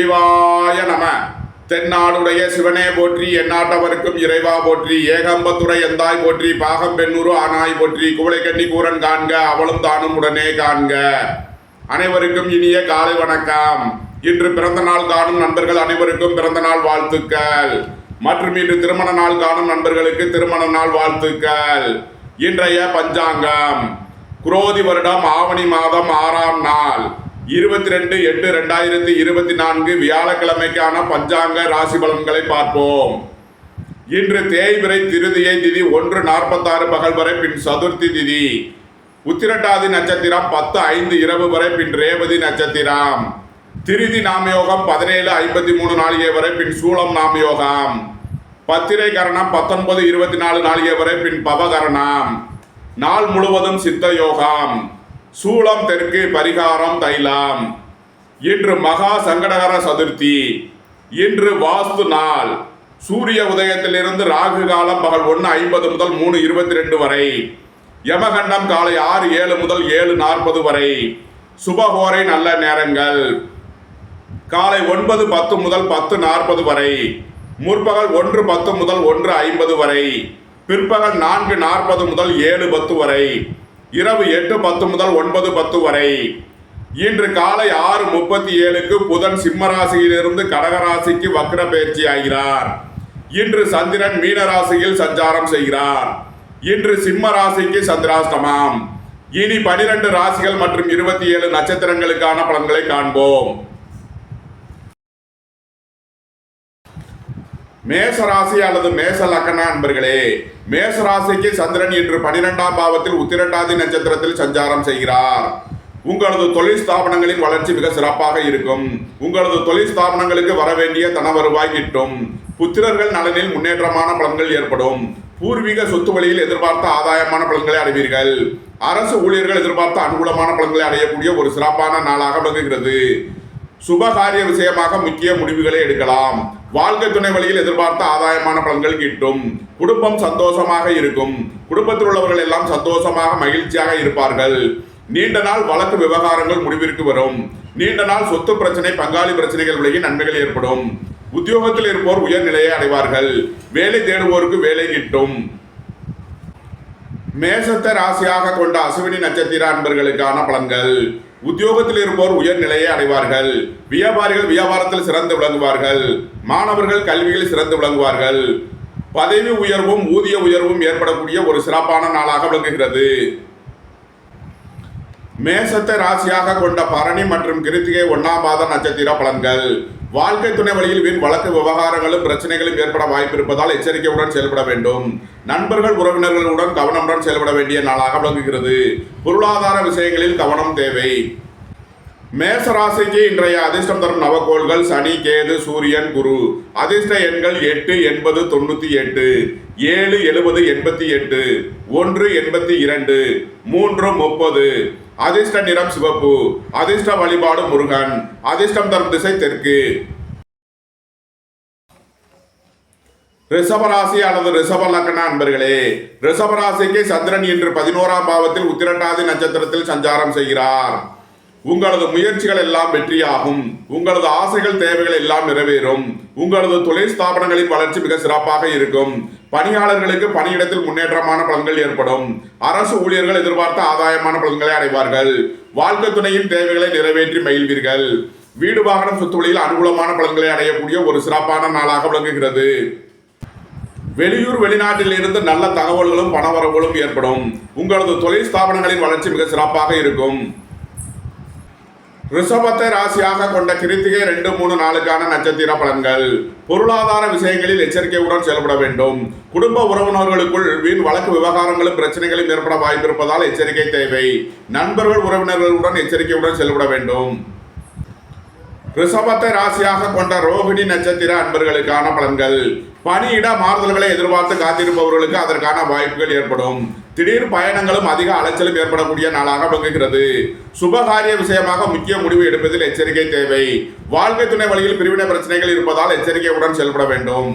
சிவாய நம. தென்னாடுடைய சிவனே போற்றி எந்நாட்டவருக்கும் இறைவா போற்றி ஏகம்பத்துறை எந்தாய் போற்றி பாகம் பெண்ணுரு ஆனாய் போற்றி குவளைக்கண்ணி கூரன் காண்க அவளும் தானும் உடனே காண்க. அனைவருக்கும் இனிய காலை வணக்கம். இன்று பிறந்த நாள் காணும் நண்பர்கள் அனைவருக்கும் பிறந்த நாள் வாழ்த்துக்கள். மற்றும் இன்று திருமண நாள் காணும் நண்பர்களுக்கு திருமண நாள் வாழ்த்துக்கள். இன்றைய பஞ்சாங்கம். குரோதி வருடம் ஆவணி மாதம் ஆறாம் நாள். இருபத்தி ரெண்டு எட்டு ரெண்டாயிரத்தி இருபத்தி நான்கு வியாழக்கிழமைக்கான பஞ்சாங்க ராசி பலன்களை பார்ப்போம். இன்று தேய்பிரை திருதியை திதி ஒன்று நாற்பத்தாறு பகல் வரை பின் சதுர்த்தி திதி. உத்திரட்டாதி நட்சத்திரம் பத்து ஐந்து இரவு வரை பின் ரேவதி நட்சத்திரம். திருதி நாமயோகம் பதினேழு ஐம்பத்தி மூணு நாளிகை வரை பின் சூளம் நாமயோகம். பத்திரை கரணம் பத்தொன்பது இருபத்தி நாலு நாளிகை வரை பின் பவகரணம். நாள் முழுவதும் சித்த யோகம். சூளம் தெற்கு பரிகாரம் தைலம். இன்று மகா சங்கடகர சதுர்த்தி. இன்று வாஸ்து நாள். சூரிய உதயத்திலிருந்து ராகு காலம் பகல் ஒன்று ஐம்பது முதல் மூணு இருபத்தி ரெண்டு வரை. யமகண்டம் காலை ஆறு ஏழு முதல் ஏழு நாற்பது வரை. சுபகோரை நல்ல நேரங்கள். காலை ஒன்பது பத்து முதல் பத்து நாற்பது வரை. முற்பகல் ஒன்று பத்து முதல் ஒன்று ஐம்பது வரை. பிற்பகல் நான்கு நாற்பது முதல் ஏழு பத்து வரை. இரவு எட்டு பத்து முதல் ஒன்பது பத்து வரை. இன்று காலை ஆறு முப்பத்தி ஏழுக்கு புதன் சிம்மராசியிலிருந்து கடகராசிக்கு வக்ர பயிற்சி ஆகிறார். இன்று சந்திரன் மீனராசியில் சஞ்சாரம் செய்கிறார். இன்று சிம்ம ராசிக்கு சந்திராஷ்டமம். இனி பனிரெண்டு ராசிகள் மற்றும் இருபத்தி ஏழு நட்சத்திரங்களுக்கான பலன்களை காண்போம். மேசராசி அல்லது மேச லக்கண அன்பர்களே மேசராசிக்கு சந்திரன் இன்று பனிரெண்டாம் பாவத்தில் உத்திரட்டாதி நட்சத்திரத்தில் சஞ்சாரம் செய்கிறார். உங்களது தொழில் ஸ்தாபனங்களின் வளர்ச்சி மிக சிறப்பாக இருக்கும். உங்களது தொழில் ஸ்தாபனங்களுக்கு வர வேண்டிய தன வருவாய் கிட்டும். புத்திரர்கள் நலனில் முன்னேற்றமான பலன்கள் ஏற்படும். பூர்வீக சொத்து வழியில் எதிர்பார்த்த ஆதாயமான பலன்களை அடைவீர்கள். அரசு ஊழியர்கள் எதிர்பார்த்த அனுகூலமான பலன்களை அடையக்கூடிய ஒரு சிறப்பான நாளாக விளங்குகிறது. சுபகாரிய விஷயமாக முக்கிய முடிவுகளை எடுக்கலாம். வாழ்க்கை துணை வழியில் எதிர்பார்த்த ஆதாயமான பலன்கள் கிட்டும். குடும்பம் சந்தோஷமாக இருக்கும். குடும்பத்தில் உள்ளவர்கள் எல்லாம் சந்தோஷமாக மகிழ்ச்சியாக இருப்பார்கள். நீண்ட நாள் வழக்கு விவகாரங்கள் முடிவிற்கு வரும். நீண்ட நாள் சொத்து பிரச்சனை பங்காளி பிரச்சனைகள் விலகி நன்மைகள் ஏற்படும். உத்தியோகத்தில் இருப்போர் உயர்நிலையை அடைவார்கள். வேலை தேடுவோருக்கு வேலை கிட்டும். மேசத்தை ராசியாக கொண்ட அசுவினி நட்சத்திர அன்பர்களுக்கான பலன்கள். உத்தியோகத்தில் இருப்போர் உயர்நிலையை அடைவார்கள். வியாபாரிகள் வியாபாரத்தில் சிறந்து விளங்குவார்கள். மாணவர்கள் கல்வியில் சிறந்து விளங்குவார்கள். பதவி உயர்வும் ஊதிய உயர்வும் ஏற்படக்கூடிய ஒரு சிறப்பான நாளாக விளங்குகிறது. மேசத்தை ராசியாக கொண்ட பரணி மற்றும் கிருத்திகை ஒன்னாம் பாத நட்சத்திர பலன்கள். வாழ்க்கை துணை வழியில் வீண் வழக்கு விவகாரங்களும் பிரச்சனைகளும் ஏற்பட வாய்ப்பு இருப்பதால் எச்சரிக்கையுடன் செயல்பட வேண்டும். நண்பர்கள் உறவினர்களுடன் கவனமுடன் செயல்பட வேண்டிய நாளாக விளங்குகிறது. பொருளாதார விஷயங்களில் கவனம் தேவை. மேசராசிக்கு இன்றைய அதிர்ஷ்டம் தரும் நவக்கோள்கள் சனி கேது சூரியன் குரு. அதிர்ஷ்ட எண்கள் எட்டு எண்பது தொண்ணூற்றி எட்டு. ஏழு எழுபது எண்பத்தி எட்டு. ஒன்று எண்பத்தி இரண்டு. மூன்று முப்பது. அதிர்ஷ்ட நிறம் சிவப்பு. அதிர்ஷ்ட வழிபாடு முருகன். அதிர்ஷ்டம் தரும் திசை தெற்கு. ரிஷபராசி அல்லது ரிஷப லக்ன அன்பர்களே ரிஷபராசிக்கு சந்திரன் இன்று பதினோராம் பாவத்தில் உத்திரட்டாதி நட்சத்திரத்தில் சஞ்சாரம் செய்கிறார். உங்களது முயற்சிகள் எல்லாம் வெற்றியாகும். உங்களது ஆசைகள் தேவைகள் எல்லாம் நிறைவேறும். உங்களது தொழில் ஸ்தாபனங்களின் வளர்ச்சி மிக சிறப்பாக இருக்கும். பணியாளர்களுக்கு பணியிடத்தில் முன்னேற்றமான பலன்கள் ஏற்படும். அரசு ஊழியர்கள் எதிர்பார்த்த ஆதாயமான பலன்களை அடைவார்கள். வாழ்க்கை துணையின் தேவைகளை நிறைவேற்றி மகிழ்வீர்கள். வீடு வாகனம் சொத்துவழியில் அனுகூலமான பலன்களை அடையக்கூடிய ஒரு சிறப்பான நாளாக விளங்குகிறது. வெளியூர் வெளிநாட்டில் இருந்து நல்ல தகவல்களும் பணவரவுகளும் ஏற்படும். உங்களது தொழில் ஸ்தாபனங்களின் வளர்ச்சி மிக சிறப்பாக இருக்கும். ரிஷபத்தை ராசியாக கொண்ட கிருத்திகை ரெண்டு மூணு நாளுக்கான நட்சத்திர பலன்கள். பொருளாதார விஷயங்களில் எச்சரிக்கையுடன் செயல்பட வேண்டும். குடும்ப உறவினர்களுக்குள் வீண் வழக்கு விவகாரங்களும் பிரச்சனைகளும் ஏற்பட வாய்ப்பிருப்பதால் எச்சரிக்கை தேவை. நண்பர்கள் உறவினர்களுடன் எச்சரிக்கையுடன் செயல்பட வேண்டும். ரிஷபத்தை ராசியாக கொண்ட ரோஹிணி நட்சத்திர அன்பர்களுக்கான பலன்கள். பணியிட மாறுதல்களை எதிர்பார்த்து காத்திருப்பவர்களுக்கு அதற்கான வாய்ப்புகள் ஏற்படும். திடீர் பயணங்களும் அதிக அலைச்சலும் ஏற்படக்கூடிய நாளாக விளங்குகிறது. சுபகாரிய விஷயமாக முக்கிய முடிவு எடுப்பதில் எச்சரிக்கை தேவை. வாழ்க்கை துணை வழியில் பிரிவினை பிரச்சனைகள் இருப்பதால் எச்சரிக்கையுடன் செயல்பட வேண்டும்.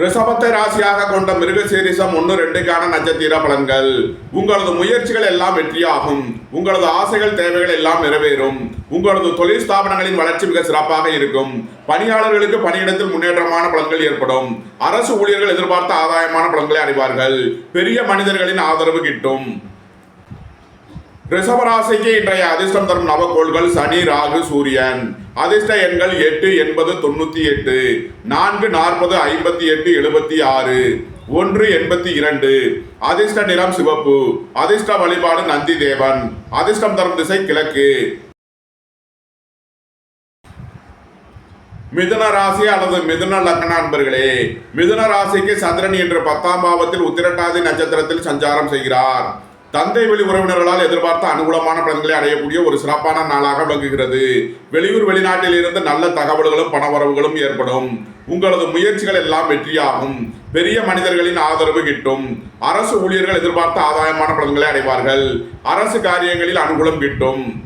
ரிஷபத்தை ராசியாக கொண்ட மிருகசீரிசம் ஒன்று ரெண்டுக்கான நட்சத்திர பலன்கள். உங்களது முயற்சிகள் எல்லாம் வெற்றியாகும். உங்களது ஆசைகள் தேவைகள் எல்லாம் நிறைவேறும். உங்களது தொழில் ஸ்தாபனங்களின் வளர்ச்சி மிக சிறப்பாக இருக்கும். பணியாளர்களுக்கு பணியிடத்தில் முன்னேற்றமான பலன்கள் ஏற்படும். அரசு ஊழியர்கள் எதிர்பார்த்த ஆதாயமான பலன்களை அறிவார்கள் பெரிய மனிதர்களின் ஆதரவு கிட்டும். ரிஷபராசிக்கு இன்றைய அதிர்ஷ்டம் தரும் நவக்கோள்கள் சனி ராகு சூரியன். அதிர்ஷ்ட எண்கள் எட்டு எண்பது தொண்ணூத்தி எட்டு நான்கு நாற்பது ஐம்பத்தி எட்டு எழுபத்தி ஆறு ஒன்று எண்பத்தி இரண்டு அதிர்ஷ்ட நிறம் சிவப்பு அதிர்ஷ்ட வழிபாடு நந்தி தேவன் அதிர்ஷ்டம் தரும் திசை கிழக்கு. மிதுன ராசி அல்லது மிதுன லக்ன நண்பர்களே மிதுன ராசிக்கு சந்திரன் என்று பத்தாம் பாவத்தில் உத்திரட்டாதி நட்சத்திரத்தில் சஞ்சாரம் செய்கிறார். தந்தை வெளி உறவினர்களால் எதிர்பார்த்த அனுகூலமான பலன்களை அடையக்கூடிய ஒரு சிறப்பான நாளாக விளங்குகிறது. வெளியூர் வெளிநாட்டில் இருந்து நல்ல தகவல்களும் பணவரவுகளும் ஏற்படும். உங்களது முயற்சிகள் எல்லாம் வெற்றியாகும். பெரிய மனிதர்களின் ஆதரவு கிட்டும். அரசு ஊழியர்கள் எதிர்பார்த்த ஆதாயமான பலன்களை அடைவார்கள். அரசு காரியங்களில் அனுகூலம் கிட்டும்.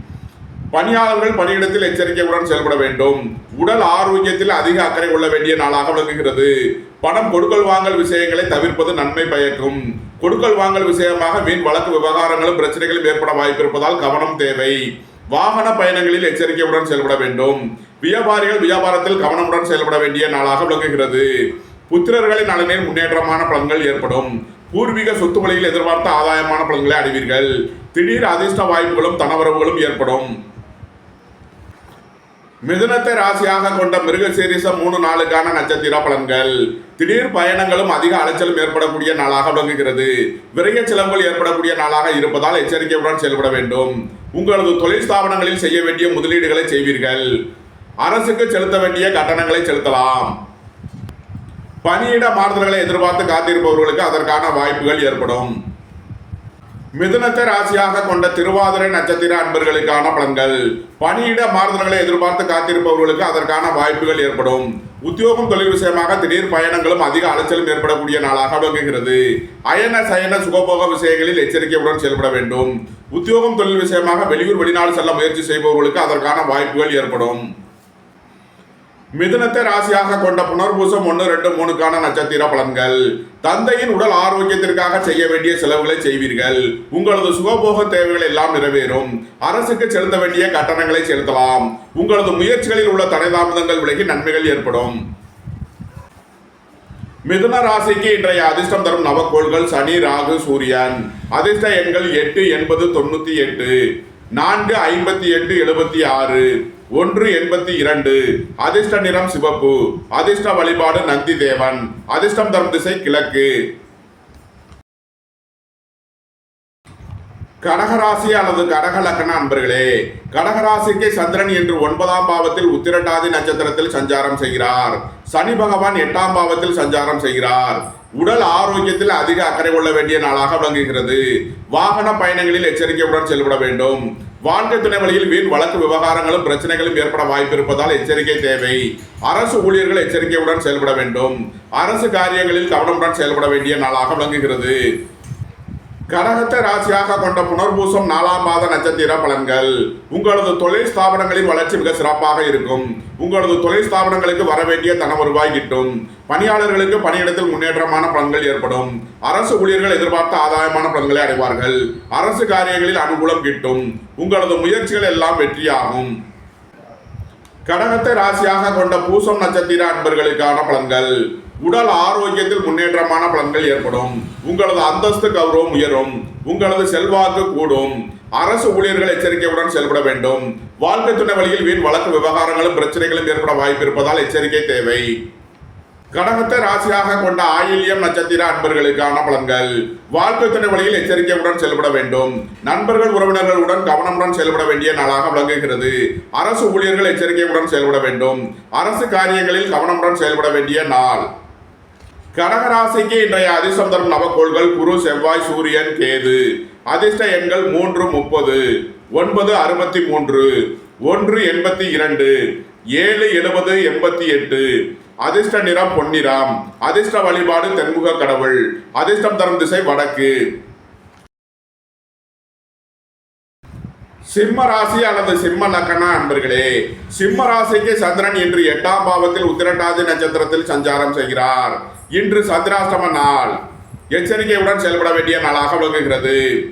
பணியாளர்கள் பணியிடத்தில் எச்சரிக்கையுடன் செயல்பட வேண்டும். உடல் ஆரோக்கியத்தில் அதிக அக்கறை கொள்ள வேண்டிய நாளாக விளங்குகிறது. பணம் கொடுக்கல் வாங்கல் விஷயங்களை தவிர்ப்பது நன்மை பயக்கும். கொடுக்கல் வாங்கல் விஷயமாக வீண் வழக்கு விவகாரங்களும் பிரச்சனைகளும் ஏற்பட வாய்ப்பிருப்பதால் கவனம் தேவை. வாகன பயணங்களில் எச்சரிக்கையுடன் செயல்பட வேண்டும். வியாபாரிகள் வியாபாரத்தில் கவனமுடன் செயல்பட வேண்டிய நாளாக விளங்குகிறது. புத்திரர்களின் நலனில் முன்னேற்றமான பலன்கள் ஏற்படும். பூர்வீக சொத்து வழியில் எதிர்பார்த்த ஆதாயமான பலன்களை அடைவீர்கள். திடீர் அதிர்ஷ்ட வாய்ப்புகளும் தனவரவுகளும் ஏற்படும். மிதுனத்தை ராசியாக கொண்ட மிருகசீரிசம் மூணு நாளுக்கான நட்சத்திர பலன்கள். திடீர் பயணங்களும் அதிக அலைச்சலும் ஏற்படக்கூடிய நாளாக விளங்குகிறது. விரைய செலவுகள் ஏற்படக்கூடிய நாளாக இருப்பதால் எச்சரிக்கையுடன் செயல்பட வேண்டும். உங்களது தொழில் ஸ்தாபனங்களில் செய்ய வேண்டிய முதலீடுகளை செய்வீர்கள். அரசுக்கு செலுத்த வேண்டிய கட்டணங்களை செலுத்தலாம். பணியிட மாறுதல்களை எதிர்பார்த்து காத்திருப்பவர்களுக்கு அதற்கான வாய்ப்புகள் ஏற்படும். மிதுனத்தை ராசியாக கொண்ட திருவாதிரை நட்சத்திர அன்பர்களுக்கான பலன்கள். பணியிட மாறுதல்களை எதிர்பார்த்து காத்திருப்பவர்களுக்கு அதற்கான வாய்ப்புகள் ஏற்படும். உத்தியோகம் தொழில் விஷயமாக திடீர் பயணங்களும் அதிக அலைச்சலும் ஏற்படக்கூடிய நாளாக விளங்குகிறது. அயன சயன சுகபோக விஷயங்களில் எச்சரிக்கையுடன் செயல்பட வேண்டும். உத்தியோகம் தொழில் விஷயமாக வெளியூர் வெளிநாடு செல்ல முயற்சி செய்பவர்களுக்கு அதற்கான வாய்ப்புகள் ஏற்படும். மிதுனத்தை ராசியாக கொண்ட புனர்பூசம் ஒன்று ரெண்டு மூணுக்கான நட்சத்திர பலன்கள். தந்தையின் உடல் ஆரோக்கியத்திற்காக செய்ய வேண்டிய செலவுகளை செய்வீர்கள். உங்களது சுகபோக தேவைகள் எல்லாம் நிறைவேறும். அரசுக்கு செலுத்த வேண்டிய கட்டணங்களை செலுத்தலாம். உங்களது முயற்சிகளில் உள்ள தடைதாமதங்கள் விலகி நன்மைகள் ஏற்படும். மிதுன ராசிக்கு இன்றைய அதிர்ஷ்டம் தரும் நவக்கோள்கள் சனி ராகு சூரியன். அதிர்ஷ்ட எண்கள் எட்டு எண்பது தொண்ணூத்தி எட்டு. நான்கு ஐம்பத்தி எட்டு எழுபத்தி ஆறு. ஒன்று எண்பத்தி இரண்டு. அதிர்ஷ்ட நிறம் சிவப்பு. அதிர்ஷ்ட வழிபாடு நந்தி தேவன். அதிர்ஷ்டம் தரும் திசை கிழக்கு. கடகராசி அல்லது கடக லக்கண அன்பர்களே கடகராசிக்கு சந்திரன் என்று ஒன்பதாம் பாவத்தில் உத்திரட்டாதி நட்சத்திரத்தில் சஞ்சாரம் செய்கிறார். சனி பகவான் எட்டாம் பாவத்தில் சஞ்சாரம் செய்கிறார். உடல் ஆரோக்கியத்தில் அதிக அக்கறை கொள்ள வேண்டிய நாளாக விளங்குகிறது. வாகன பயணங்களில் எச்சரிக்கையுடன் செயல்பட வேண்டும். வாழ்க்கை துணை வழியில் வீண் வழக்கு விவகாரங்களும் பிரச்சனைகளும் ஏற்பட வாய்ப்பு இருப்பதால் எச்சரிக்கை தேவை. அரசு ஊழியர்கள் எச்சரிக்கையுடன் செயல்பட வேண்டும். அரசு காரியங்களில் கவனமுடன் செயல்பட வேண்டிய நாளாக விளங்குகிறது. கடகத்தை ராசியாக கொண்ட புனர்பூசம் நாலாம் மாத நட்சத்திர பலன்கள். உங்களது தொழில் ஸ்தாபனங்களின் வளர்ச்சி மிக சிறப்பாக இருக்கும். உங்களது தொழில் ஸ்தாபனங்களுக்கு வர வேண்டிய தன வருவாய் கிட்டும். பணியாளர்களுக்கு பணியிடத்தில் முன்னேற்றமான பலன்கள் ஏற்படும். அரசு ஊழியர்கள் எதிர்பார்த்த ஆதாயமான பலன்களை அடைவார்கள். அரசு காரியங்களில் அனுகூலம் கிட்டும். உங்களது முயற்சிகள் எல்லாம் வெற்றியாகும். கடகத்தை ராசியாக கொண்ட பூசம் நட்சத்திர அன்பர்களுக்கான பலன்கள். உடல் ஆரோக்கியத்தில் முன்னேற்றமான பலன்கள் ஏற்படும். உங்களது அந்தஸ்து கௌரவம் உயரும். உங்களது செல்வாக்கு கூடும். அரசு ஊழியர்கள் எச்சரிக்கையுடன் செயல்பட வேண்டும். வாழ்க்கை துணை வழியில் வீண் வழக்கு விவகாரங்களும் பிரச்சனைகளும் ஏற்பட வாய்ப்பு இருப்பதால் எச்சரிக்கை தேவை. கடகத்தை ராசியாக கொண்ட ஆயில்யம் நட்சத்திர அன்பர்களுக்கான பலன்கள். வாழ்க்கை துணை வழியில் எச்சரிக்கையுடன் செயல்பட வேண்டும். நண்பர்கள் உறவினர்களுடன் கவனமுடன் செயல்பட வேண்டிய நாளாக விளங்குகிறது. அரசு ஊழியர்கள் எச்சரிக்கையுடன் செயல்பட வேண்டும். அரசு காரியங்களில் கவனமுடன் செயல்பட வேண்டிய நாள். கடகராசிக்கு இன்றைய அதிர்ஷ்டம் தரும் நவக்கோள்கள் குரு செவ்வாய் சூரியன் கேது. அதிர்ஷ்ட எண்கள் மூன்று முப்பது. ஒன்பது அறுபத்தி மூன்று. ஒன்று எண்பத்தி இரண்டு. ஏழு எழுபது எண்பத்தி எட்டு. அதிர்ஷ்ட நிறம் பொன்னிறம். அதிர்ஷ்ட வழிபாடு தென்முக கடவுள். அதிர்ஷ்டம் தரும் திசை வடக்கு. சிம்ம ராசி அல்லது சிம்ம லக்கண அன்பர்களே சிம்ம ராசிக்கு சந்திரன் இன்று எட்டாம் பாவத்தில் உத்திரட்டாதி நட்சத்திரத்தில் சஞ்சாரம் செய்கிறார். இன்று சந்திராஷ்டம நாள். எச்சரிக்கையுடன் செயல்பட வேண்டிய நாளாக விளங்குகிறது.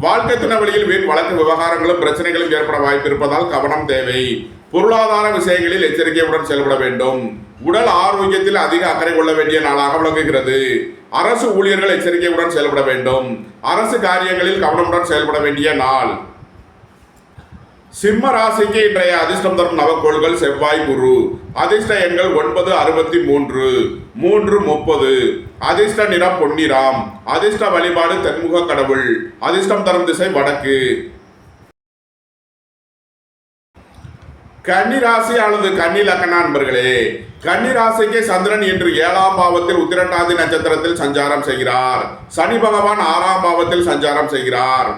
வாழ்க்கை துணவெளியில் வீண் வழக்கு விவகாரங்களும் பிரச்சனைகளும் ஏற்பட வாய்ப்பு இருப்பதால் கவனம் தேவை. பொருளாதார விஷயங்களில் எச்சரிக்கையுடன் செயல்பட வேண்டும். உடல் ஆரோக்கியத்தில் அதிக அக்கறை கொள்ள வேண்டிய நாளாக விளங்குகிறது. அரசு ஊழியர்கள் எச்சரிக்கையுடன் செயல்பட வேண்டும். அரசு காரியங்களில் கவனமுடன் செயல்பட வேண்டிய நாள். சிம்ம ராசிக்கு இன்றைய அதிர்ஷ்டம் தரும் நவக்கோள்கள் செவ்வாய் குரு. அதிர்ஷ்ட எண்கள் ஒன்பது அறுபத்தி மூன்று மூன்று முப்பது. அதிர்ஷ்ட நிறம் பொன்னிராம் அதிர்ஷ்ட வழிபாடு தென்முக கடவுள். அதிர்ஷ்டம் தரும் திசை வடக்கு. கன்னி ராசி அல்லது கன்னி லக்கண நண்பர்களே கன்னி ராசிக்கு சந்திரன் இன்று ஏழாம் பாவத்தில் உத்திரட்டாதி நட்சத்திரத்தில் சஞ்சாரம் செய்கிறார். சனி பகவான் ஆறாம் பாவத்தில் சஞ்சாரம் செய்கிறார்.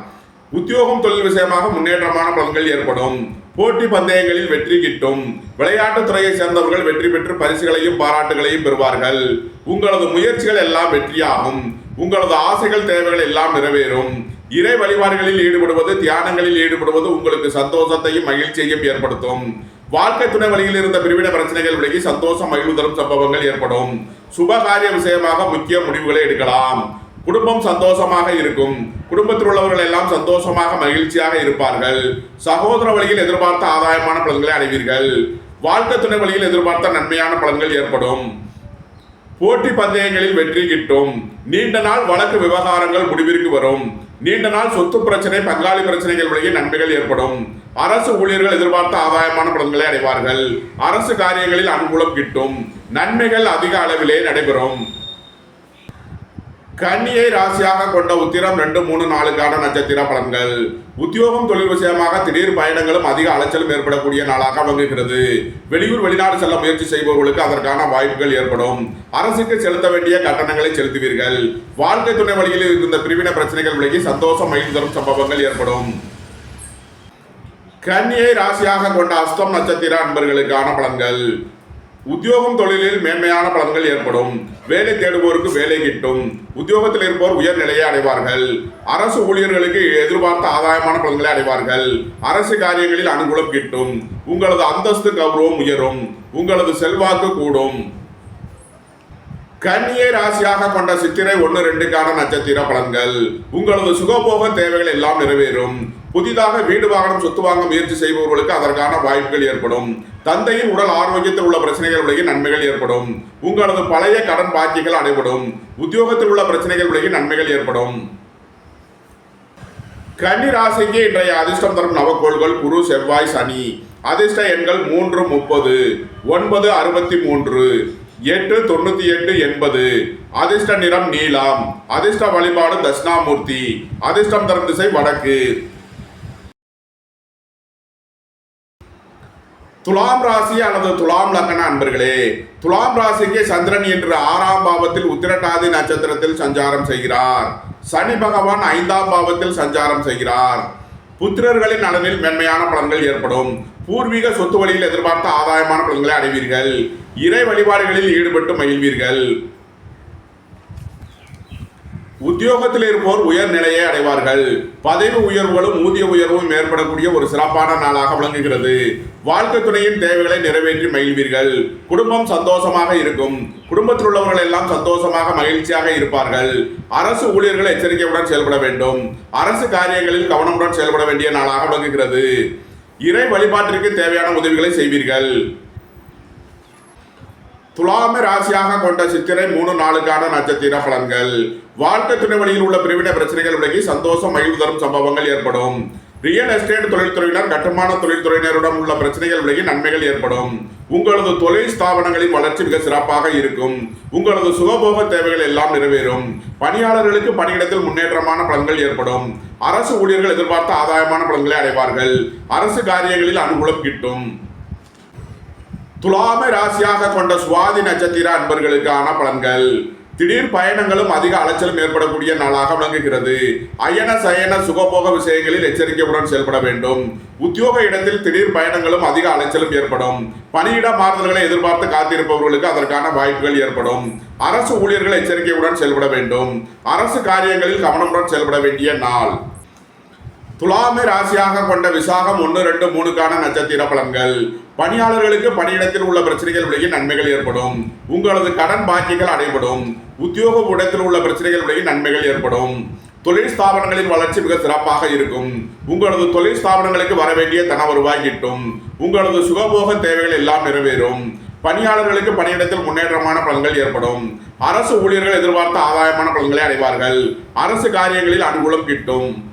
உத்தியோகம் தொழில் விஷயமாக முன்னேற்றமான பலன்கள் ஏற்படும். போட்டி பந்தயங்களில் வெற்றி கிட்டும். விளையாட்டுத் துறையை சேர்ந்தவர்கள் வெற்றி பெற்று பரிசுகளையும் பாராட்டுகளையும் பெறுவார்கள். உங்களது முயற்சிகள் எல்லாம் வெற்றியாகும். உங்களது ஆசைகள் தேவைகள் எல்லாம் நிறைவேறும். இறை வழிபாடுகளில் ஈடுபடுவது தியானங்களில் ஈடுபடுவது உங்களுக்கு சந்தோஷத்தையும் மகிழ்ச்சியையும் ஏற்படுத்தும். வாழ்க்கை துணை வழியில் இருந்த பிரிவிட பிரச்சனைகள் விலகி சந்தோஷம் மகிழ்வு தரும் சம்பவங்கள் ஏற்படும். சுபகாரிய விஷயமாக முக்கிய முடிவுகளை எடுக்கலாம். குடும்பம் சந்தோஷமாக இருக்கும். குடும்பத்தில் உள்ளவர்கள் எல்லாம் சந்தோஷமாக மகிழ்ச்சியாக இருப்பார்கள். சகோதர வழியில் எதிர்பார்த்த ஆதாயமான பலன்களை அடைவீர்கள். வாழ்க்கை துணை வழியில் எதிர்பார்த்த நன்மையான பலன்கள் ஏற்படும். போட்டி பந்தயங்களில் வெற்றி கிட்டும். நீண்ட நாள் வழக்கு விவகாரங்கள் முடிவிற்கு வரும். நீண்ட நாள் சொத்து பிரச்சனை பங்காளி பிரச்சனைகள் வழியே நன்மைகள் ஏற்படும். அரசு ஊழியர்கள் எதிர்பார்த்த ஆதாயமான பலன்களை அடைவார்கள். அரசு காரியங்களில் அனுகூலம் கிட்டும். நன்மைகள் அதிக அளவிலே நடைபெறும். கன்னியை ராசியாக கொண்ட உத்திரம் ரெண்டு மூணு நாளுக்கான நட்சத்திர பலன்கள். உத்தியோகம் தொழில் விஷயமாக திடீர் பயணங்களும் அதிக அலைச்சலும் ஏற்படக்கூடிய நாளாக அமைகிறது வெளியூர் வெளிநாடு செல்ல முயற்சி செய்பவர்களுக்கு அதற்கான வாய்ப்புகள் ஏற்படும். அரசுக்கு செலுத்த வேண்டிய கட்டணங்களை செலுத்துவீர்கள். வாழ்க்கை துணை வழியில் இருந்த பிரிவின பிரச்சனைகள் விலகி சந்தோஷம் மகிழ்ந்து தரும் சம்பவங்கள் ஏற்படும். கன்னியை ராசியாக கொண்ட அஸ்தம் நட்சத்திர அன்பர்களுக்கான பலன்கள். உத்தியோகம் தொழிலில் மேன்மையான பலன்கள் ஏற்படும். வேலை தேடுவோருக்கு வேலை கிட்டும். உத்தியோகத்தில் இருப்போர் உயர்நிலையை அடைவார்கள். அரசு ஊழியர்களுக்கு எதிர்பார்த்த ஆதாயமான பலன்களை அடைவார்கள். அரசு காரியங்களில் அனுகூலம் கிட்டும். உங்களது அந்தஸ்து கௌரவம் உயரும். உங்களது செல்வாக்கு கூடும். கன்னியை ராசியாக கொண்ட சித்திரை ஒன்று ரெண்டுக்கான நட்சத்திர பலன்கள். உங்களது சுகபோக தேவைகள் எல்லாம் நிறைவேறும். புதிதாக வீடு வாகனம் சொத்து வாங்க முயற்சி செய்பவர்களுக்கு அதற்கான வாய்ப்புகள் ஏற்படும். தந்தையின் உடல் ஆரோக்கியத்தில் உள்ள பிரச்சனைகள் விலகி நன்மைகள் ஏற்படும். உங்களது பழைய கடன் பாக்கிகள் அடைபடும். உத்தியோகத்தில் உள்ள பிரச்சனைகள் விலகி நன்மைகள் ஏற்படும். கன்னி ராசிக்கு இன்றைய அதிர்ஷ்டம் தரும் நவக்கோள்கள் குரு செவ்வாய் சனி. அதிர்ஷ்ட எண்கள் மூன்று முப்பது. ஒன்பது அறுபத்தி மூன்று. எட்டு தொண்ணூத்தி எட்டு எண்பது. அதிர்ஷ்ட நிறம் நீலாம். அதிர்ஷ்ட வழிபாடு தட்சிணாமூர்த்தி. அதிர்ஷ்டம் தரும் திசை வடக்கு. துலாம் ராசி அல்லது துலாம் லக்கண அன்பர்களே துலாம் ராசிக்கு சந்திரன் என்று ஆறாம் பாவத்தில் உத்திரட்டாதி நட்சத்திரத்தில் சஞ்சாரம் செய்கிறார். சனி பகவான் ஐந்தாம் பாவத்தில் சஞ்சாரம் செய்கிறார். புத்திரர்களின் நலனில் மென்மையான பலன்கள் ஏற்படும். பூர்வீக சொத்து வழியில் எதிர்பார்த்த ஆதாயமான பலன்களை அடைவீர்கள். இறை வழிபாடுகளில் ஈடுபட்டு மகிழ்வீர்கள். உத்தியோகத்தில் இருப்போர் உயர் நிலையை அடைவார்கள். பதவி உயர்வுகளும் ஊதிய உயர்வும் ஏற்படக்கூடிய ஒரு சிறப்பான நாளாக விளங்குகிறது. வாழ்க்கை துணையின் தேவைகளை நிறைவேற்றி மகிழ்வீர்கள். குடும்பம் சந்தோஷமாக இருக்கும். குடும்பத்தில் உள்ளவர்கள் எல்லாம் சந்தோஷமாக மகிழ்ச்சியாக இருப்பார்கள். அரசு ஊழியர்கள் எச்சரிக்கையுடன் செயல்பட வேண்டும். அரசு காரியங்களில் கவனமுடன் செயல்பட வேண்டிய நாளாக விளங்குகிறது. இறை வழிபாட்டிற்கு தேவையான உதவிகளை செய்வீர்கள். துலாம ராசியாக கொண்ட சித்திரை மூணு நாளுக்கான நட்சத்திர பலன்கள். வாழ்க்கை துணை வழியில் உள்ள பிரிவின பிரச்சனைகள் விலகி சந்தோஷம் மகிழ்வு தரும் சம்பவங்கள் ஏற்படும். ரியல் எஸ்டேட் தொழில்துறையினர் கட்டுமான தொழில்துறையினருடன் உள்ள பிரச்சனைகள் விலகி நன்மைகள் ஏற்படும். உங்களது தொழில் ஸ்தாபனங்களின் வளர்ச்சி மிக சிறப்பாக இருக்கும். உங்களது சுகபோக தேவைகள் எல்லாம் நிறைவேறும். பணியாளர்களுக்கு பணியிடத்தில் முன்னேற்றமான பலன்கள் ஏற்படும். அரசு ஊழியர்கள் எதிர்பார்த்த ஆதாயமான பலன்களை அடைவார்கள். அரசு காரியங்களில் அனுகூலம் கிட்டும். துலாம ராசியாக கொண்ட சுவாதி நட்சத்திர அன்பர்களுக்கான பலன்கள். திடீர் பயணங்களும் அதிக அலைச்சலும் ஏற்படக்கூடிய நாளாக விளங்குகிறது. அயன சயன சுகபோக விஷயங்களில் எச்சரிக்கையுடன் செயல்பட வேண்டும். உத்தியோக இடத்தில் திடீர் பயணங்களும் அதிக அலைச்சலும் ஏற்படும். பணியிட மாறுதல்களை எதிர்பார்த்து காத்திருப்பவர்களுக்கு அதற்கான வாய்ப்புகள் ஏற்படும். அரசு ஊழியர்கள் எச்சரிக்கையுடன் செயல்பட வேண்டும். அரசு காரியங்களில் கவனமுடன் செயல்பட வேண்டிய நாள். துலாமை ராசியாக கொண்ட விசாகம் ஒன்று ரெண்டு மூணுக்கான நட்சத்திர பலன்கள். பணியாளர்களுக்கு பணியிடத்தில் உள்ள பிரச்சனைகள் விலகி நன்மைகள் ஏற்படும். உங்களது கடன் பாக்கிகள் அடைபடும். உத்தியோக இடத்தில் உள்ள பிரச்சனைகள் விலகி நன்மைகள் ஏற்படும். தொழில் ஸ்தாபனங்களின் வளர்ச்சி மிக சிறப்பாக இருக்கும். உங்களது தொழில் ஸ்தாபனங்களுக்கு வர வேண்டிய தன வருவாய் கிட்டும். உங்களது சுகபோக தேவைகள் எல்லாம் நிறைவேறும். பணியாளர்களுக்கு பணியிடத்தில் முன்னேற்றமான பலன்கள் ஏற்படும். அரசு ஊழியர்கள் எதிர்பார்த்த ஆதாயமான பலன்களை அடைவார்கள். அரசு காரியங்களில் அனுகூலம் கிட்டும்.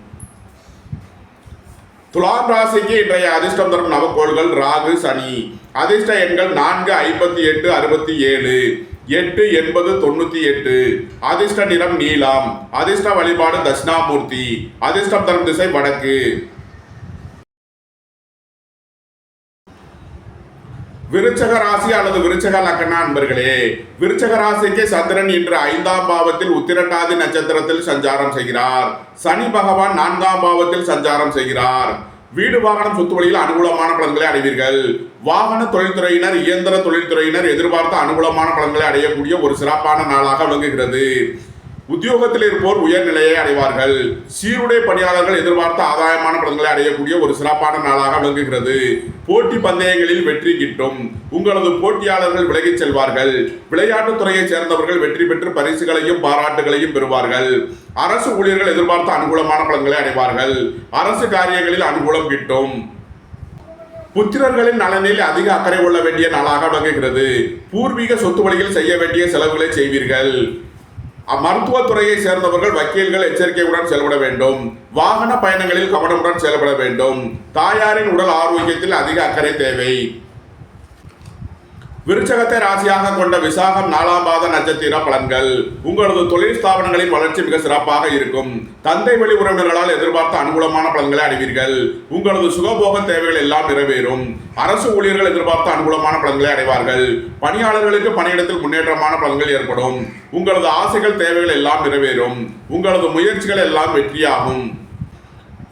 துலாம் ராசிக்கு இன்றைய அதிர்ஷ்டம் தரும் நவக்கோள்கள் ராகு சனி. அதிர்ஷ்ட எண்கள் நான்கு ஐம்பத்தி எட்டு அறுபத்தி ஏழு. எட்டு எண்பது தொண்ணூத்தி எட்டு. அதிர்ஷ்ட நிறம் நீலம். அதிர்ஷ்ட வழிபாடு தட்சிணாமூர்த்தி. அதிர்ஷ்டம் தரும் திசை வடக்கு. விருச்சக ராசி அல்லது விருச்சக லக்கண அன்பர்களே விருச்சக ராசிக்கு சந்திரன் இன்று ஐந்தாம் பாவத்தில் உத்திரட்டாதி நட்சத்திரத்தில் சஞ்சாரம் செய்கிறார். சனி பகவான் நான்காம் பாவத்தில் சஞ்சாரம் செய்கிறார். வீடு வாகனம் சொத்து வழியில் அனுகூலமான பலன்களை அடைவீர்கள். வாகன தொழில்துறையினர் இயந்திர தொழில்துறையினர் எதிர்பார்த்த அனுகூலமான பலன்களை அடையக்கூடிய ஒரு சிறப்பான நாளாக விளங்குகிறது. உத்தியோகத்தில் இருப்போர் உயர்நிலையை அடைவார்கள். சீருடை பணியாளர்கள் எதிர்பார்த்த ஆதாயமான பலன்களை அடையக்கூடிய ஒரு சிறப்பான நாளாக விளங்குகிறது. போட்டி பந்தயங்களில் வெற்றி கிட்டும். உங்களது போட்டியாளர்கள் விலகிச் செல்வார்கள். விளையாட்டுத் துறையைச் சேர்ந்தவர்கள் வெற்றி பெற்று பரிசுகளையும் பாராட்டுகளையும் பெறுவார்கள். அரசு ஊழியர்கள் எதிர்பார்த்த அனுகூலமான பலன்களை அடைவார்கள். அரசு காரியங்களில் அனுகூலம் கிட்டும். புத்திரர்களின் நலனில் அதிக அக்கறை கொள்ள வேண்டிய நாளாக விளங்குகிறது. பூர்வீக சொத்து வழியில் செய்ய வேண்டிய செலவுகளை செய்வீர்கள். மருத்துவத்துறையை சேர்ந்தவர்கள் வக்கீல்கள் எச்சரிக்கையுடன் செயல்பட வேண்டும். வாகன பயணங்களில் கவனமுடன் செயல்பட வேண்டும். தாயாரின் உடல் ஆரோக்கியத்தில் அதிக அக்கறை தேவை. விருச்சகத்தை ராசியாக கொண்ட விசாகம் நாலாம் பாத நட்சத்திர பலன்கள். உங்களது தொழில் ஸ்தாபனங்களின் வளர்ச்சி மிக சிறப்பாக இருக்கும். தந்தை வழி உறவினர்களால் எதிர்பார்த்த அனுகூலமான பலன்களை அடைவீர்கள். உங்களது சுகபோக தேவைகள் எல்லாம் நிறைவேறும். அரசு ஊழியர்கள் எதிர்பார்த்த அனுகூலமான பலன்களை அடைவார்கள். பணியாளர்களுக்கு பணியிடத்தில் முன்னேற்றமான பலன்கள் ஏற்படும். உங்களது ஆசைகள் தேவைகள் எல்லாம் நிறைவேறும். உங்களது முயற்சிகள் எல்லாம் வெற்றியாகும்.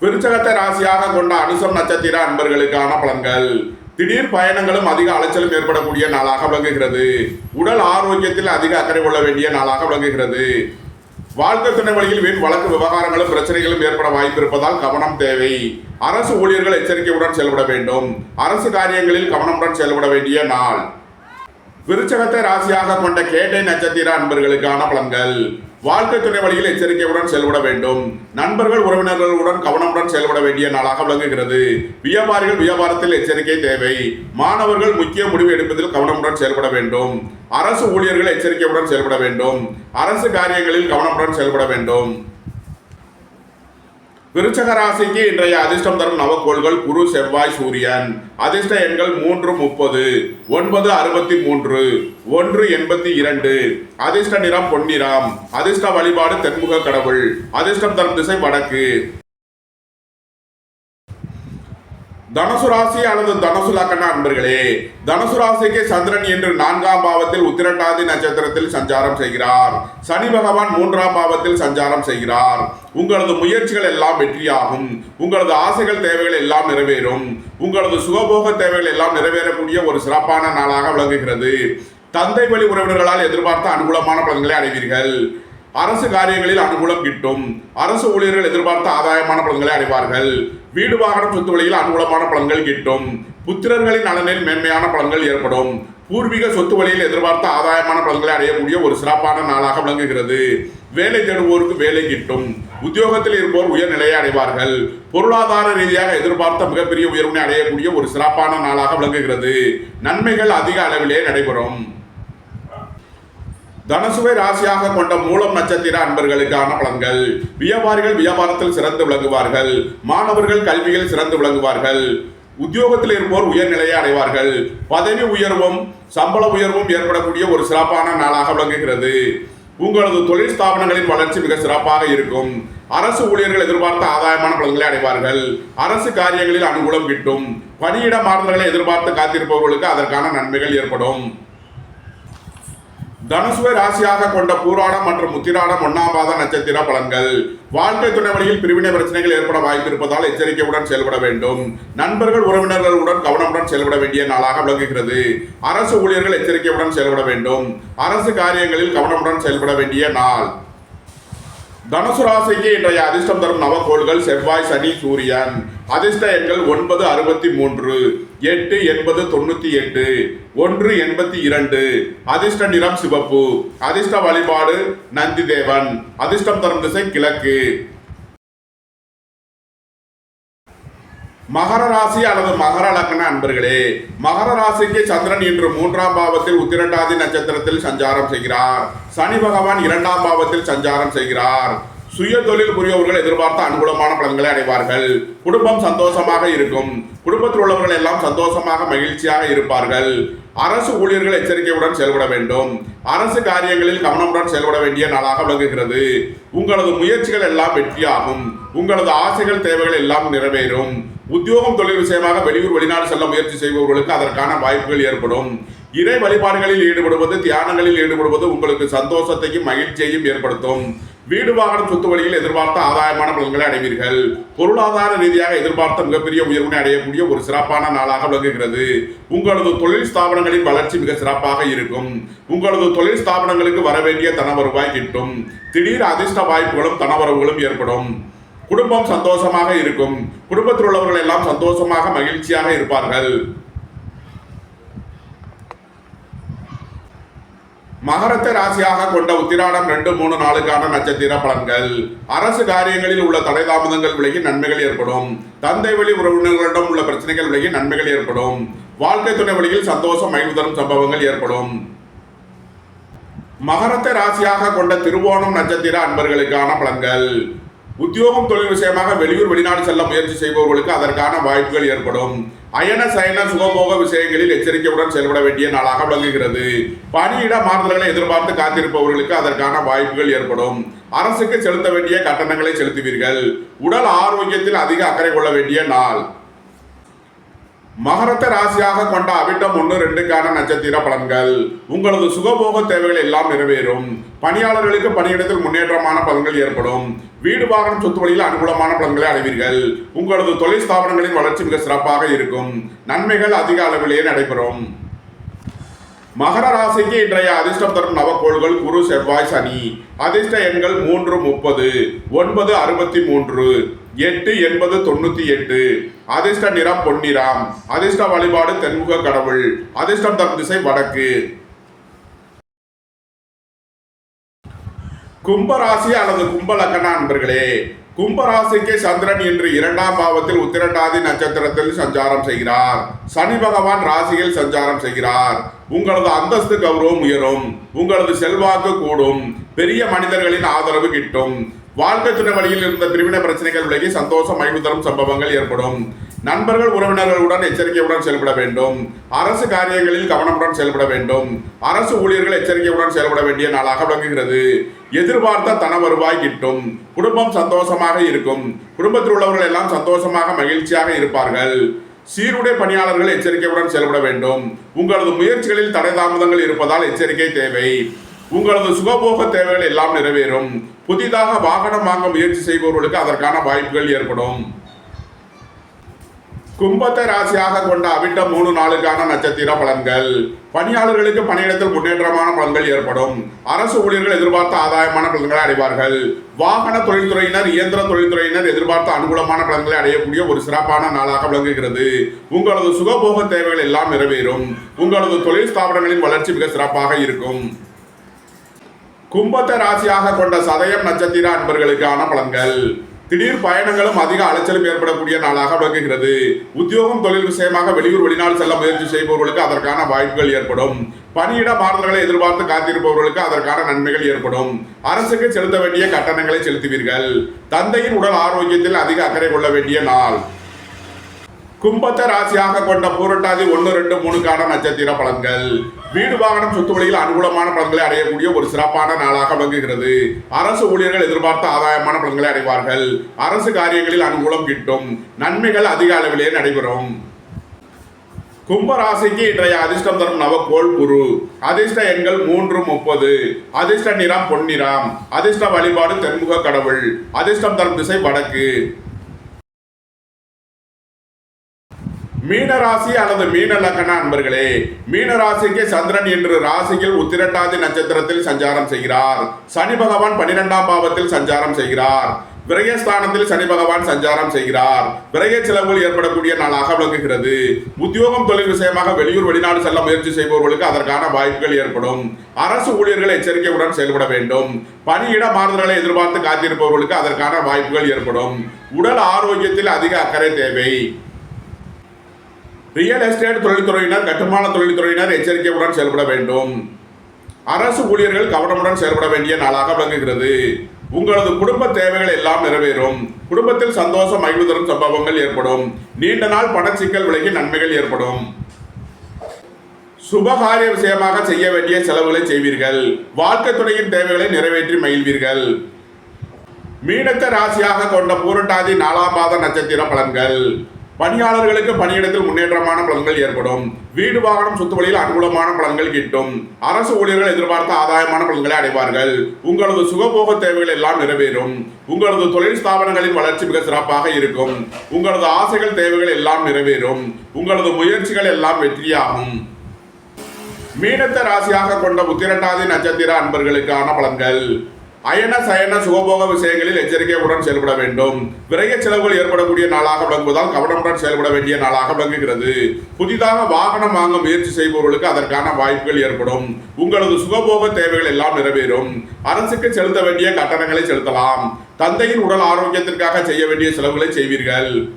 விருச்சகத்தை ராசியாக கொண்ட அனுசம் நட்சத்திர அன்பர்களுக்கான பலன்கள். திடீர் பயணங்களும் அதிக அலைச்சலும் ஏற்படக்கூடிய நாளாக விளங்குகிறது. உடல் ஆரோக்கியத்தில் அதிக அக்கறை கொள்ள வேண்டிய நாளாக விளங்குகிறது. வாழ்க்கை துணை வழியில் வீண் வழக்கு விவகாரங்களும் பிரச்சனைகளும் ஏற்பட வாய்ப்பு இருப்பதால் கவனம் தேவை. அரசு ஊழியர்கள் எச்சரிக்கையுடன் செயல்பட வேண்டும். அரசு காரியங்களில் கவனமுடன் செயல்பட வேண்டிய நாள். விருச்சகத்தை ராசியாக கொண்ட கேட்டை நட்சத்திர அன்பர்களுக்கான பலன்கள். வாழ்க்கை துணை வழியில் எச்சரிக்கையுடன் செயல்பட வேண்டும். நண்பர்கள் உறவினர்களுடன் கவனமுடன் செயல்பட வேண்டிய நாளாக விளங்குகிறது. வியாபாரிகள் வியாபாரத்தில் எச்சரிக்கை தேவை. மாணவர்கள் முக்கிய முடிவு எடுப்பதில் கவனமுடன் செயல்பட வேண்டும். அரசு ஊழியர்கள் எச்சரிக்கையுடன் செயல்பட வேண்டும். அரசு காரியங்களில் கவனமுடன் செயல்பட வேண்டும். விருச்சக ராசிக்கு இன்றைய அதிர்ஷ்டம் தரும் நவக்கோள்கள் குரு செவ்வாய் சூரியன். அதிர்ஷ்ட எண்கள் மூன்று முப்பது. ஒன்பது அறுபத்தி மூன்று. ஒன்று எண்பத்தி இரண்டு. அதிர்ஷ்ட நிறம் பொன்னிறம். அதிர்ஷ்ட வழிபாடு தென்முக கடவுள். அதிர்ஷ்டம் தரும் திசை வடக்கு. தனுசு ராசி அல்லது தனுசு லக்கண அன்பர்களே தனுசு ராசிக்கு சந்திரன் என்று நான்காம் பாவத்தில் உத்திரட்டாதி நட்சத்திரத்தில் சஞ்சாரம் செய்கிறார். சனி பகவான் மூன்றாம் பாவத்தில் சஞ்சாரம் செய்கிறார். உங்களது முயற்சிகள் எல்லாம் வெற்றியாகும். உங்களது ஆசைகள் தேவைகள் எல்லாம் நிறைவேறும். உங்களது சுகபோக தேவைகள் எல்லாம் நிறைவேறக்கூடிய ஒரு சிறப்பான நாளாக விளங்குகிறது. தந்தை வழி உறவினர்களால் எதிர்பார்த்த அனுகூலமான பலன்களை அடைவீர்கள். அரசு காரியங்களில் அனுகூலம் கிட்டும். அரசு ஊழியர்கள் எதிர்பார்த்த ஆதாயமான பலன்களை அடைவார்கள். வீடு வாகனம் சொத்து வழியில் அனுகூலமான பலன்கள் கிட்டும். புத்திரர்களின் நலனில் மேன்மையான பலன்கள் ஏற்படும். பூர்வீக சொத்து வழியில் எதிர்பார்த்த ஆதாயமான பலன்களை அடையக்கூடிய ஒரு சிறப்பான நாளாக விளங்குகிறது. வேலை தேடுவோருக்கு வேலை கிட்டும். உத்தியோகத்தில் இருப்போர் உயர்நிலையை அடைவார்கள். பொருளாதார ரீதியாக எதிர்பார்த்த மிகப்பெரிய உயர்வினை அடையக்கூடிய ஒரு சிறப்பான நாளாக விளங்குகிறது. நன்மைகள் அதிக அளவிலே நடைபெறும். தனசுவை ராசியாக கொண்ட மூலம் நட்சத்திர அன்பர்களுக்கான பலன்கள். வியாபாரிகள் வியாபாரத்தில் சிறந்து விளங்குவார்கள். மாணவர்கள் கல்வியில் சிறந்து விளங்குவார்கள். உத்தியோகத்தில் இருப்போர் உயர்நிலையை அடைவார்கள். பதவி உயர்வும் சம்பள உயர்வும் ஏற்படக்கூடிய ஒரு சிறப்பான நாளாக விளங்குகிறது. உங்களது தொழில் ஸ்தாபனங்களின் வளர்ச்சி மிக சிறப்பாக இருக்கும். அரசு ஊழியர்கள் எதிர்பார்த்த ஆதாயமான பலன்களை அடைவார்கள். அரசு காரியங்களில் அனுகூலம் கிட்டும். பணியிட மாறுதல்களை எதிர்பார்த்து காத்திருப்பவர்களுக்கு அதற்கான நன்மைகள் ஏற்படும். தனுசுவை ராசியாக கொண்ட பூராடம் மற்றும் முத்திராடம் ஒன்னாம் பாத நட்சத்திர பலன்கள். வாழ்க்கை துணை வழியில் பிரிவினை பிரச்சனைகள் ஏற்பட வாய்ப்பு இருப்பதால் எச்சரிக்கையுடன் செயல்பட வேண்டும். நண்பர்கள் உறவினர்களுடன் கவனமுடன் செயல்பட வேண்டிய நாளாக விளங்குகிறது. அரசு ஊழியர்கள் எச்சரிக்கையுடன் செயல்பட வேண்டும். அரசு காரியங்களில் கவனமுடன் செயல்பட வேண்டிய நாள். தனுசு ராசிக்கு இன்றைய அதிர்ஷ்டம் தரும் நவக்கோள்கள் செவ்வாய் சனி சூரியன். அதிர்ஷ்ட எண்கள் ஒன்பது அறுபத்தி மூன்று எட்டு எண்பது தொண்ணூத்தி எட்டு ஒன்று எண்பத்தி இரண்டு. அதிர்ஷ்ட நிறம் சிவப்பு. அதிர்ஷ்ட வழிபாடு நந்தி தேவன். அதிர்ஷ்டம் தரும் திசை கிழக்கு. மகர ராசி அல்லது மகர லக்ன அன்பர்களே மகர ராசிக்கு சந்திரன் இன்று மூன்றாம் பாவத்தில் உத்திரட்டாதி நட்சத்திரத்தில் சஞ்சாரம் செய்கிறார். சனி பகவான் இரண்டாம் பாவத்தில் சஞ்சாரம் செய்கிறார். சுய தொழில் புரியவர்கள் எதிர்பார்த்த அனுகூலமான பலன்களை அடைவார்கள். குடும்பம் சந்தோஷமாக இருக்கும். குடும்பத்தில் உள்ளவர்கள் எல்லாம் சந்தோஷமாக மகிழ்ச்சியாக இருப்பார்கள். அரசு ஊழியர்கள் எச்சரிக்கையுடன் செயல்பட வேண்டும். அரசு காரியங்களில் கவனமுடன் செயல்பட வேண்டிய நாளாக விளங்குகிறது. உங்களது முயற்சிகள் எல்லாம் வெற்றியாகும். உங்களது ஆசைகள் தேவைகள் எல்லாம் நிறைவேறும். உத்தியோகம் தொழில் விஷயமாக வெளியூர் வெளிநாடு செல்ல முயற்சி செய்பவர்களுக்கு அதற்கான வாய்ப்புகள் ஏற்படும். இறை வழிபாடுகளில் ஈடுபடுவது தியானங்களில் ஈடுபடுவது உங்களுக்கு சந்தோஷத்தையும் மகிழ்ச்சியையும் ஏற்படுத்தும். வீடு வாகனம் சொத்து வழியில் எதிர்பார்த்த ஆதாயமான பலன்களை அடைவீர்கள். பொருளாதார ரீதியாக எதிர்பார்த்த மிகப்பெரிய உயர்வினை அடையக்கூடிய ஒரு சிறப்பான நாளாக விளங்குகிறது. உங்களது தொழில் ஸ்தாபனங்களின் வளர்ச்சி மிக சிறப்பாக இருக்கும். உங்களது தொழில் ஸ்தாபனங்களுக்கு வர வேண்டிய தன வருவாய் கிட்டும். திடீர் அதிர்ஷ்ட வாய்ப்புகளும் தனவரவுகளும் ஏற்படும். குடும்பம் சந்தோஷமாக இருக்கும். குடும்பத்தில் உள்ளவர்கள் எல்லாம் சந்தோஷமாக மகிழ்ச்சியாக இருப்பார்கள். மகரத்தை ராசியாக கொண்ட உத்திராடம் ரெண்டு மூணு நாளுக்கான நட்சத்திர பலன்கள். அரசு காரியங்களில் உள்ள தடை தாமதங்கள் விலகி நன்மைகள் ஏற்படும். தந்தை வழி உறவினர்களிடம் உள்ள பிரச்சனைகள் விலகி நன்மைகள் ஏற்படும். வாழ்க்கை துணை வழியில் சந்தோஷம் மகிழ்வு தரும் சம்பவங்கள் ஏற்படும். மகரத்தை ராசியாக கொண்ட திருவோணம் நட்சத்திர அன்பர்களுக்கான பலன்கள். உத்தியோகம் தொழில் விஷயமாக வெளியூர் வெளிநாடு செல்ல முயற்சி செய்பவர்களுக்கு அதற்கான வாய்ப்புகள் ஏற்படும். அயன சயன சுகபோக விஷயங்களில் எச்சரிக்கையுடன் செயல்பட வேண்டிய நாளாக விளங்குகிறது. பணியிட மாறுதல்களை எதிர்பார்த்து காத்திருப்பவர்களுக்கு அதற்கான வாய்ப்புகள் ஏற்படும். அரசுக்கு செலுத்த வேண்டிய கட்டணங்களை செலுத்துவீர்கள். உடல் ஆரோக்கியத்தில் அதிக அக்கறை கொள்ள வேண்டிய நாள். மகரத்தை ராசியாக கொண்ட அவிட்டம் ஒன்று ரெண்டுக்கான நட்சத்திர பலன்கள். உங்களது சுகபோக தேவைகள் எல்லாம் நிறைவேறும். பணியாளர்களுக்கு பணியிடத்தில் முன்னேற்றமான பலன்கள் ஏற்படும். வீடு வாகனம் சொத்து வழியில் அனுகூலமான பலன்களை அடைவீர்கள். உங்களது தொழில் ஸ்தாபனங்களின் வளர்ச்சி மிக சிறப்பாக இருக்கும். நன்மைகள் அதிக அளவிலேயே நடைபெறும். மகர ராசிக்கு இன்றைய அதிர்ஷ்டம் தரும் நவக்கோள்கள் குரு செவ்வாய் சனி. அதிர்ஷ்ட எண்கள் மூன்று முப்பது. ஒன்பது அறுபத்தி மூன்று. எட்டு எண்பது தொண்ணூற்றி எட்டு. அதிர்ஷ்ட நிறம் பொன்னிறம். அதிர்ஷ்ட வழிபாடு தென்முக கடவுள். அதிர்ஷ்டம் தரும் திசை வடக்கு. கும்பராசி அல்லது கும்பலக்கண அன்பர்களே கும்பராசிக்கு சந்திரன் இன்று இரண்டாம் பாவத்தில் உத்திரட்டாதி நட்சத்திரத்தில் சஞ்சாரம் செய்கிறார். சனி பகவான் ராசியில் சஞ்சாரம் செய்கிறார். உங்களது அந்தஸ்து கௌரவம் உயரும். உங்களது செல்வாக்கு கூடும். பெரிய மனிதர்களின் ஆதரவு கிட்டும். வாழ்க்கை துணை வழியில் இருந்த பிரிவினை பிரச்சனைகள் விலகி சந்தோஷம் மகிழ்வு தரும் சம்பவங்கள் ஏற்படும். நண்பர்கள் உறவினர்களுடன் எச்சரிக்கையுடன் செயல்பட வேண்டும். அரசு காரியங்களில் கவனமுடன் செயல்பட வேண்டும். அரசு ஊழியர்கள் எச்சரிக்கையுடன் செயல்பட வேண்டிய நாளாக விளங்குகிறது. எதிர்பார்த்த தன வருவாய் கிட்டும். குடும்பம் சந்தோஷமாக இருக்கும். குடும்பத்தில் உள்ளவர்கள் எல்லாம் சந்தோஷமாக மகிழ்ச்சியாக இருப்பார்கள். சீருடை பணியாளர்கள் எச்சரிக்கையுடன் செயல்பட வேண்டும். உங்களது முயற்சிகளில் தடை தாமதங்கள் இருப்பதால் எச்சரிக்கை தேவை. உங்களது சுகபோக தேவைகள் எல்லாம் நிறைவேறும். புதிதாக வாகனம் வாங்க முயற்சி செய்பவர்களுக்கு அதற்கான வாய்ப்புகள் ஏற்படும். கும்பத்தை ராசியாக கொண்ட அவிட்ட மூணு நாளுக்கான நட்சத்திர பலன்கள். பணியாளர்களுக்கு பணியிடத்தில் முன்னேற்றமான பலன்கள் ஏற்படும். அரசு ஊழியர்கள் எதிர்பார்த்த ஆதாயமான பலன்களை அடைவார்கள். வாகன தொழில்துறையினர் இயந்திர தொழில்துறையினர் எதிர்பார்த்த அனுகூலமான பலன்களை அடையக்கூடிய ஒரு சிறப்பான நாளாக விளங்குகிறது. உங்களது சுகபோக தேவைகள் எல்லாம் நிறைவேறும். உங்களது தொழில் ஸ்தாபனங்களின் வளர்ச்சி மிக சிறப்பாக இருக்கும். கும்பத்தை ராசியாக கொண்ட சதயம் நட்சத்திர அன்பர்களுக்கான பலன்கள். திடீர் பயணங்களும் அதிக அலைச்சலும் ஏற்படக்கூடிய நாளாக விளங்குகிறது. உத்தியோகம் தொழில் விஷயமாக வெளியூர் வெளிநாடு செல்ல முயற்சி செய்பவர்களுக்கு அதற்கான வாய்ப்புகள் ஏற்படும். பணியிட மாறுதல்களை எதிர்பார்த்து காத்திருப்பவர்களுக்கு அதற்கான நன்மைகள் ஏற்படும். அரசுக்கு செலுத்த வேண்டிய கட்டணங்களை செலுத்துவீர்கள். தந்தையின் உடல் ஆரோக்கியத்தில் அதிக அக்கறை கொள்ள வேண்டிய நாள். கும்பத்த ராசியாக கொண்ட பூரட்டாதி ஒன்று ரெண்டு மூணுக்கான நட்சத்திர பலன்கள். வீடு வாகனம் சொத்து வழியில் அனுகூலமான பலன்களை அடையக்கூடிய ஒரு சிறப்பான நாளாக விளங்குகிறது. அரசு ஊழியர்கள் எதிர்பார்த்த ஆதாயமான பலன்களை அடைவார்கள். அரசு காரியங்களில் அனுகூலம் கிட்டும். நன்மைகள் அதிக அளவிலேயே நடைபெறும். கும்பராசிக்கு இன்றைய அதிர்ஷ்டம் தரும் நவக்கோள் குரு. அதிர்ஷ்ட எண்கள் மூன்று முப்பது. அதிர்ஷ்ட நிறம் பொன்னிறம். அதிர்ஷ்ட வழிபாடு தென்முக கடவுள். அதிர்ஷ்டம் தரும் திசை வடக்கு. மீனராசி அல்லது மீன லக்கண அன்பர்களே மீனராசிக்கு சந்திரன் என்று ராசியில் உத்திரட்டாதி நட்சத்திரத்தில் சஞ்சாரம் செய்கிறார். சனி பகவான் பன்னிரெண்டாம் பாவத்தில் சஞ்சாரம் செய்கிறார். விரயஸ்தானத்தில் சனி பகவான் சஞ்சாரம் செய்கிறார். விரய செலவுகள் ஏற்படக்கூடிய நாளாக விளங்குகிறது. உத்தியோகம் தொழில் விஷயமாக வெளியூர் வெளிநாடு செல்ல முயற்சி செய்பவர்களுக்கு அதற்கான வாய்ப்புகள் ஏற்படும். அரசு ஊழியர்கள் எச்சரிக்கையுடன் செயல்பட வேண்டும். பணியிட மாறுதல்களை எதிர்பார்த்து காத்திருப்பவர்களுக்கு அதற்கான வாய்ப்புகள் ஏற்படும். உடல் ஆரோக்கியத்தில் அதிக அக்கறை தேவை. ரியல் எஸ்டேட் தொழில்துறையினர் கட்டுமான தொழில்துறையினர் எச்சரிக்கையுடன் செயல்பட வேண்டும். அரசு ஊழியர்கள் கவனமுடன் செயல்பட வேண்டிய நாளாக விளங்குகிறது. உங்களது குடும்ப தேவைகள் எல்லாம் நிறைவேறும். குடும்பத்தில் சந்தோஷம் மகிழ்வு தரும் சம்பவங்கள் ஏற்படும். நீண்ட நாள் பணச்சிக்கல் விலகி நன்மைகள் ஏற்படும். சுபகாரிய விஷயமாக செய்ய வேண்டிய செலவுகளை செய்வீர்கள். வாழ்க்கை துணையின் தேவைகளை நிறைவேற்றி மகிழ்வீர்கள். மீனத்த ராசியாக கொண்ட பூரட்டாதி நாலாம் பாத நட்சத்திர பலன்கள். பணியாளர்களுக்கு பணியிடத்தில் முன்னேற்றமான பலன்கள் ஏற்படும். வீடு வாகனம் சொத்து வழியில் அனுகூலமான பலன்கள் கிட்டும். அரசு ஊழியர்கள் எதிர்பார்த்த ஆதாயமான பலன்களை அடைவார்கள். உங்களது சுகபோக தேவைகள் எல்லாம் நிறைவேறும். உங்களது தொழில் ஸ்தாபனங்களின் வளர்ச்சி மிக சிறப்பாக இருக்கும். உங்களது ஆசைகள் தேவைகள் எல்லாம் நிறைவேறும். உங்களது முயற்சிகள் எல்லாம் வெற்றியாகும். மீனத்த ராசியாக கொண்ட உத்திரட்டாதி நட்சத்திர அன்பர்களுக்கான பலன்கள். அயன சயன சுகபோக விஷயங்களில் எச்சரிக்கையுடன் செயல்பட வேண்டும். விரைய செலவுகள் ஏற்படக்கூடிய நாளாக விளங்குவதால் கவனமுடன் செயல்பட வேண்டிய நாளாக விளங்குகிறது. புதிதாக வாகனம் வாங்க முயற்சி செய்பவர்களுக்கு அதற்கான வாய்ப்புகள் ஏற்படும். உங்களது சுகபோக தேவைகள் எல்லாம் நிறைவேறும். அரசுக்கு செலுத்த வேண்டிய கட்டணங்களை செலுத்தலாம். தந்தையின் உடல் ஆரோக்கியத்திற்காக செய்ய வேண்டிய செலவுகளை செய்வீர்கள்.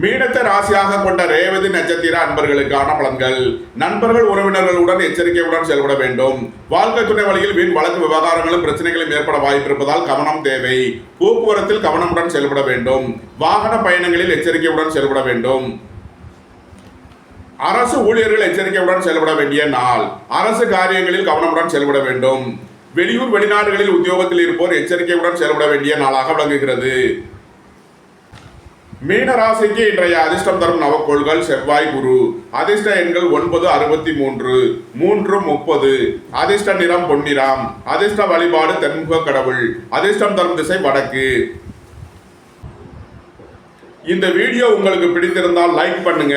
மீனத்த ராசியாக கொண்ட ரேவதி நட்சத்திர அன்பர்களுக்கான பலன்கள். நண்பர்கள் உறவினர்களுடன் எச்சரிக்கையுடன் செயல்பட வேண்டும். வாழ்க்கை துணை வழியில் வீண் வழக்கு விவகாரங்களும் பிரச்சனைகளும் ஏற்பட வாய்ப்பிருப்பதால் கவனம் தேவை. போக்குவரத்தில் கவனமுடன் செயல்பட வேண்டும். வாகன பயணங்களில் எச்சரிக்கையுடன் செயல்பட வேண்டும். அரசு ஊழியர்கள் எச்சரிக்கையுடன் செயல்பட வேண்டிய நாள். அரசு காரியங்களில் கவனமுடன் செயல்பட வேண்டும். வெளியூர் வெளிநாடுகளில் உத்தியோகத்தில் இருப்போர் எச்சரிக்கையுடன் செயல்பட வேண்டிய நாளாக விளங்குகிறது. மீன ராசிக்கு இன்றைய அதிர்ஷ்டம் தரும் நவக்கோள்கள் செவ்வாய் குரு. அதிர்ஷ்ட எண்கள் ஒன்பது அறுபத்தி மூன்று மூன்று முப்பது. அதிர்ஷ்ட நிறம் பொன்னிறம். அதிர்ஷ்ட வழிபாடு தென்முக கடவுள். அதிர்ஷ்டம் தரும் திசை வடக்கு. இந்த வீடியோ உங்களுக்கு பிடித்திருந்தால் லைக் பண்ணுங்க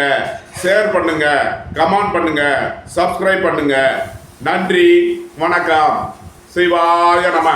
ஷேர் பண்ணுங்க கமெண்ட் பண்ணுங்க சப்ஸ்கிரைப் பண்ணுங்க. நன்றி வணக்கம். சிவாய நம.